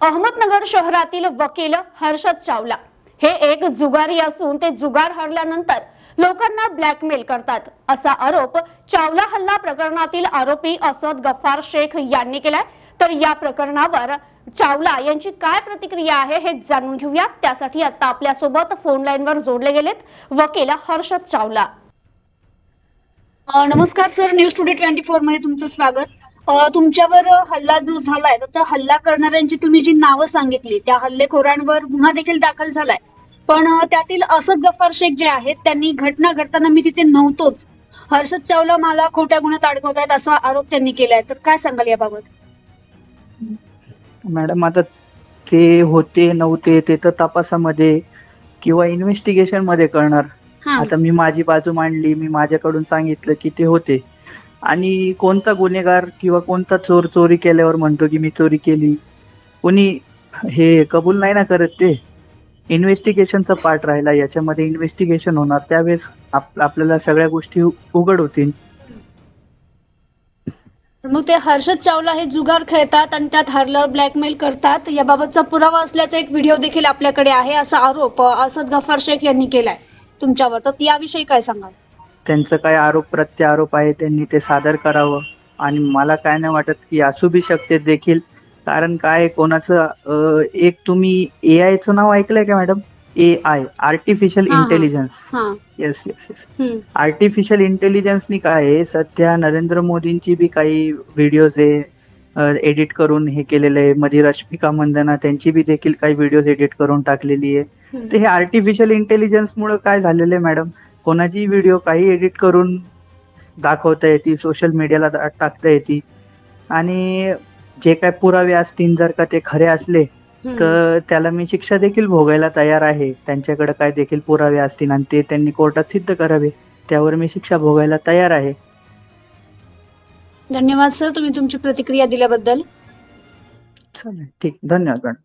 अहमदनगर शहरातील वकील हर्षद चावला. हे एक जुगारी असून ते जुगार हरल्यानंतर लोकांना ब्लॅकमेल करतात असा आरोप चावला हल्ला प्रकरणातील आरोपी असद गफ्फार शेख यांनी केलाय. तर या प्रकरणावर चावला यांची काय प्रतिक्रिया आहे हे जाणून घेऊया त्यासाठी आता आपल्यासोबत फोन लाईनवर जोडले गेलेत वकील हर्षद चावला. नमस्कार सर. न्यूज टुडे ट्वेंटी फोरमध्ये तुमचं स्वागत. तुमच्यावर हल्ला जो झालाय तर त्या हल्ला करणाऱ्यांची तुम्ही जी नावं सांगितली त्या हल्लेखोरांवर गुन्हा देखील दाखल झालाय. पण त्यातील असद गफ्फार शेख जे आहेत त्यांनी घटना घडताना मी तिथे नव्हतोच. हर्षद चावला मला खोट्या गुन्ह्यात अडकवतायत असा आरोप त्यांनी केलाय. तर काय सांगाल याबाबत? मॅडम आता ते होते नव्हते ते तर तपासामध्ये किंवा इन्व्हेस्टिगेशनमध्ये कळणार हा. आता मी माझी बाजू मांडली मी माझ्याकडून सांगितलं की ते होते. आणि कोणता गुन्हेगार किंवा कोणता चोर चोरी केल्यावर म्हणतो की मी चोरी केली? कोणी हे कबूल नाही ना करत ते? इन्व्हेस्टिगेशनचा पार्ट राहिला. याच्यामध्ये इन्व्हेस्टिगेशन होणार. त्यावेळेस आप- आपल्याला सगळ्या गोष्टी उघड होतील. मग ते हर्षद चावला हे जुगार खेळतात आणि त्यात हरल्यावर ब्लॅकमेल करतात. याबाबतचा पुरावा असल्याचा एक व्हिडिओ देखील आपल्याकडे आहे. असा आरोप असद गफार शेख यांनी केलाय. तुमच्यावर. तर याविषयी काय सांगाल? त्यांचं काय आरोप प्रत्यारोप आहे त्यांनी ते सादर करावं. आणि मला काय नाही वाटत की असू बी शकते देखील. कारण काय कोणाचं एक तुम्ही ए आयचं नाव ऐकलंय का madam? A I artificial. Intelligence हा. Yes yes yes. आर्टिफिशियल इंटेलिजन्सनी काय आहे सध्या नरेंद्र मोदींची बी काही व्हिडिओज आहे एडिट करून हे केलेलं आहे. मध्ये रश्मिका मंदना त्यांची बी देखील काही व्हिडिओज एडिट करून टाकलेली आहे. तर हे आर्टिफिशियल इंटेलिजन्स मुळे काय झालेलं आहे मॅडम? कोणाची व्हिडिओ काही एडिट करून दाखवता येते सोशल मीडियाला टाकता येते. आणि जे काय पुरावे असतील जर का ते खरे असले. तर त्याला मी शिक्षा देखील भोगायला तयार आहे. त्यांच्याकडे काय देखील पुरावे असतील आणि ते त्यांनी कोर्टात सिद्ध करावे त्यावर मी शिक्षा भोगायला तयार आहे. धन्यवाद सर तुम्ही तुमची प्रतिक्रिया दिल्याबद्दल. चालेल. ठीक. धन्यवाद मॅडम